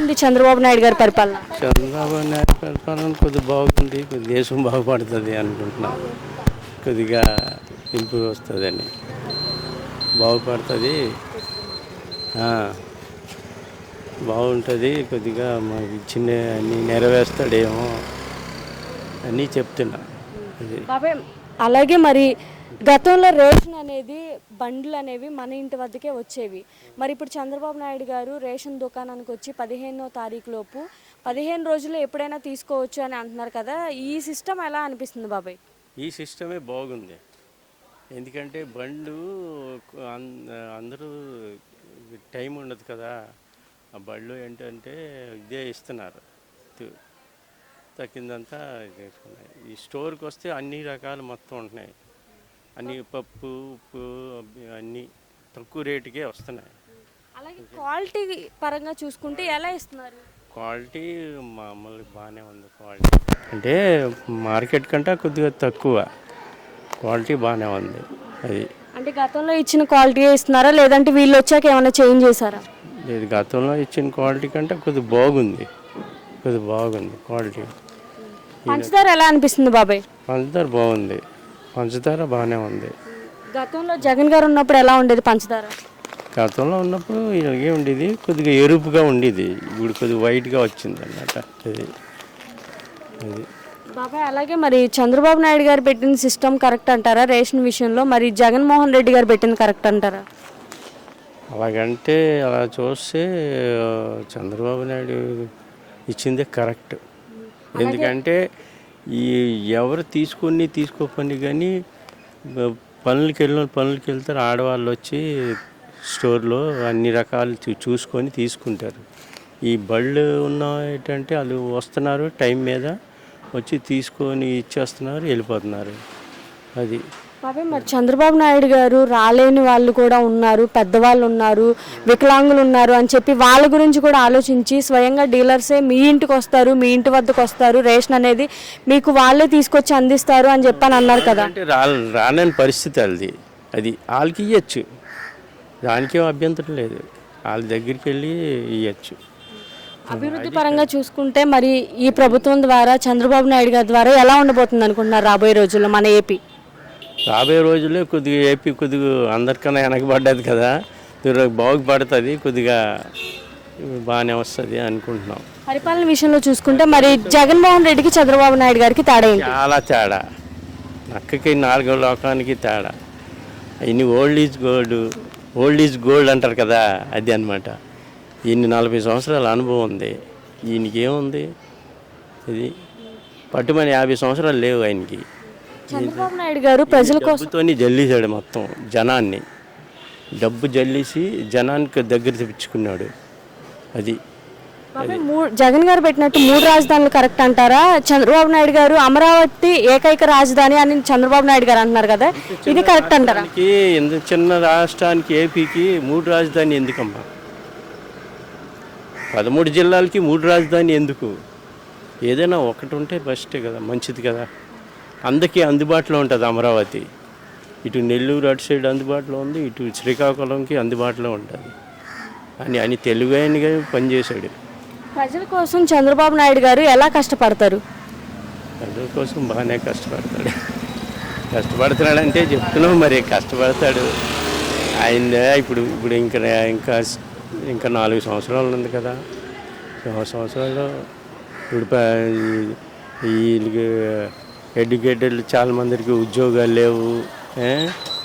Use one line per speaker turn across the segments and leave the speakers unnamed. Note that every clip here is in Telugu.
ఉంది చంద్రబాబు నాయుడు గారి పరిపాలన?
చంద్రబాబు నాయుడు పరిపాలన కొద్దిగా బాగుంది కొద్ది దేశం బాగుపడుతుంది అనుకుంటున్నాం. కొద్దిగా ఇంప్రూవ్ వస్తుందని. బాగుపడుతుంది. ఆ, బాగుంటుంది. కొద్దిగా మాకు ఇచ్చిన అన్నీ నెరవేరుస్తాడేమో అన్నీ చెప్తున్నా.
అలాగే మరి గతంలో రేషన్ అనేది బండ్లు అనేవి మన ఇంటి వద్దకే వచ్చేవి. మరి ఇప్పుడు చంద్రబాబు నాయుడు గారు రేషన్ దుకాణానికి వచ్చి పదిహేనో తారీఖు లోపు పదిహేను రోజులు ఎప్పుడైనా తీసుకోవచ్చు అని అంటున్నారు కదా ఈ సిస్టమ్ ఎలా అనిపిస్తుంది బాబాయ్?
ఈ సిస్టమే బాగుంది. ఎందుకంటే బండ్లు అందరూ టైం ఉండదు కదా. ఆ బళ్ళు ఏంటంటే ఇదే ఇస్తున్నారు. తగ్గిందంతా ఈ స్టోర్కి వస్తే అన్ని రకాలు మొత్తం ఉంటున్నాయి. అన్ని పప్పు ఉప్పు అన్నీ తక్కువ రేటుకే వస్తున్నాయి.
అలాగే క్వాలిటీ పరంగా చూసుకుంటే ఎలా ఇస్తున్నారు?
క్వాలిటీ మామూలు బాగానే ఉంది. క్వాలిటీ అంటే మార్కెట్ కంటే కొద్దిగా తక్కువ. క్వాలిటీ బాగానే ఉంది. అది
అంటే గతంలో ఇచ్చిన క్వాలిటీ ఇస్తున్నారా? లేదంటే వీళ్ళు వచ్చాక ఏమైనా చేంజ్ చేశారా?
లేదు గతంలో ఇచ్చిన క్వాలిటీ కంటే కొద్దిగా బాగుంది. కొద్దిగా బాగుంది క్వాలిటీ.
పంచదార ఎలా అనిపిస్తుంది బాబాయ్?
పంచదార బాగుంది. పంచదార బాగానే ఉంది.
గతంలో జగన్ గారు ఉన్నప్పుడు ఎలా ఉండేది పంచదార?
గతంలో ఉన్నప్పుడు ఇలాగే ఉండేది. కొద్దిగా ఎరుపుగా ఉండేది. ఇప్పుడు కొద్దిగా వైట్గా వచ్చింది అన్నమాట అది. అది.
బాబాయ్ అలాగే మరి చంద్రబాబు నాయుడు గారు పెట్టిన సిస్టమ్ కరెక్ట్ అంటారా? రేషన్ విషయంలో మరి జగన్మోహన్ రెడ్డి గారు పెట్టింది కరెక్ట్ అంటారా?
అలాగంటే అలా చూస్తే చంద్రబాబు నాయుడు ఇచ్చిందే కరెక్ట్ ఎందుకంటే ఈ ఎవరు తీసుకొని తీసుకోపని కానీ పనులకి వెళ్ళిన పనులకి వెళ్తారు ఆడవాళ్ళు వచ్చి స్టోర్లో అన్ని రకాలు చూ- చూసుకొని తీసుకుంటారు. ఈ బళ్ళు ఉన్న ఏంటంటే వాళ్ళు వస్తున్నారు టైం మీద వచ్చి తీసుకొని ఇచ్చేస్తున్నారు వెళ్ళిపోతున్నారు. అది.
బాబాయ్ మరి చంద్రబాబు నాయుడు గారు రాలేని వాళ్ళు కూడా ఉన్నారు పెద్దవాళ్ళు ఉన్నారు వికలాంగులు ఉన్నారు అని చెప్పి వాళ్ళ గురించి కూడా ఆలోచించి స్వయంగా డీలర్సే మీ ఇంటికి వస్తారు మీ ఇంటి వద్దకు వస్తారు రేషన్ అనేది మీకు వాళ్ళే తీసుకొచ్చి అందిస్తారు అని చెప్పని అన్నారు కదా.
అంటే రా రానని పరిస్థితి అది అది వాళ్ళకి ఇవ్వచ్చు దానికేం అభ్యంతరం లేదు. వాళ్ళ దగ్గరికి వెళ్ళి ఇవ్వచ్చు
అభివృద్ధి పరంగా చూసుకుంటే మరి ఈ ప్రభుత్వం ద్వారా చంద్రబాబు నాయుడు గారి ద్వారా ఎలా ఉండబోతుంది అనుకుంటున్నారు రాబోయే రోజుల్లో మన ఏపీ?
రాబోయే రోజుల్లో కొద్దిగా ఏపీ కొద్దిగా అందరికన్నా వెనకబడ్డది కదా. బాగుపడుతుంది కొద్దిగా బాగానే వస్తుంది అనుకుంటున్నాం.
పరిపాలన విషయంలో చూసుకుంటే మరి జగన్మోహన్ రెడ్డికి చంద్రబాబు నాయుడు గారికి తేడా
చాలా తేడా. నక్కకి నాలుగో లోకానికి తేడా. ఇన్ని old is gold old is gold అంటారు కదా అది అన్నమాట. ఈయన నలభై సంవత్సరాల అనుభవం ఉంది. ఈయనకి ఏముంది? ఇది పట్టుమని యాభై సంవత్సరాలు లేవు ఆయనకి.
చంద్రబాబు నాయుడు గారు ప్రజల కోసం
జల్లేశాడు మొత్తం జనాన్ని. డబ్బు జల్లేసి జనానికి దగ్గర తెప్పించుకున్నాడు. అది.
జగన్ గారు పెట్టినట్టు మూడు రాజధానులు కరెక్ట్ అంటారా? చంద్రబాబు నాయుడు గారు అమరావతి ఏకైక రాజధాని అని చంద్రబాబు నాయుడు గారు అంటున్నారు కదా. ఇది కరెక్ట్ అంటారా?
చిన్న రాష్ట్రానికి ఏపీకి మూడు రాజధాని ఎందుకమ్మా? పదమూడు జిల్లాలకి మూడు రాజధాని ఎందుకు? ఏదైనా ఒకటి ఉంటే బెస్ట్ కదా మంచిది కదా. అందరికీ అందుబాటులో ఉంటుంది అమరావతి. ఇటు నెల్లూరు అటు సైడ్ అందుబాటులో ఉంది ఇటు శ్రీకాకుళంకి అందుబాటులో ఉంటుంది. అని అని తెలివైనగా పనిచేశాడు.
ప్రజల కోసం చంద్రబాబు నాయుడు గారు ఎలా కష్టపడతారు?
ప్రజల కోసం బాగానే కష్టపడతాడు. కష్టపడుతున్నాడంటే చెప్తున్నాం మరి కష్టపడతాడు. ఆయన ఇప్పుడు ఇప్పుడు ఇంకా ఇంకా ఇంకా నాలుగు సంవత్సరాలు ఉంది కదా. నాలుగు సంవత్సరాల్లో ఇప్పుడు ఈ ఎడ్యుకేటెడ్ చాలా మందికి ఉద్యోగాలు లేవు?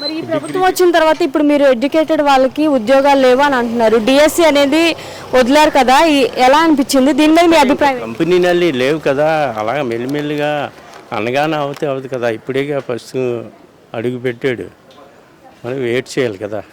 మరి ఈ ప్రభుత్వం వచ్చిన తర్వాత ఇప్పుడు మీరు ఎడ్యుకేటెడ్ వాళ్ళకి ఉద్యోగాలు లేవు అని అంటున్నారు. డిఎస్సి అనేది వదిలారు కదా? ఎలా అనిపించింది? దీని మీద మీ అభిప్రాయం ఏంటి?
కంపెనీలు లేవు కదా? అలాగ మెల్లిమెల్లిగా అనగానే అవుతే అవుతుంది కదా? ఇప్పుడే ఫస్ట్ అడుగు పెట్టాడు. మనం వెయిట్ చేయాలి కదా.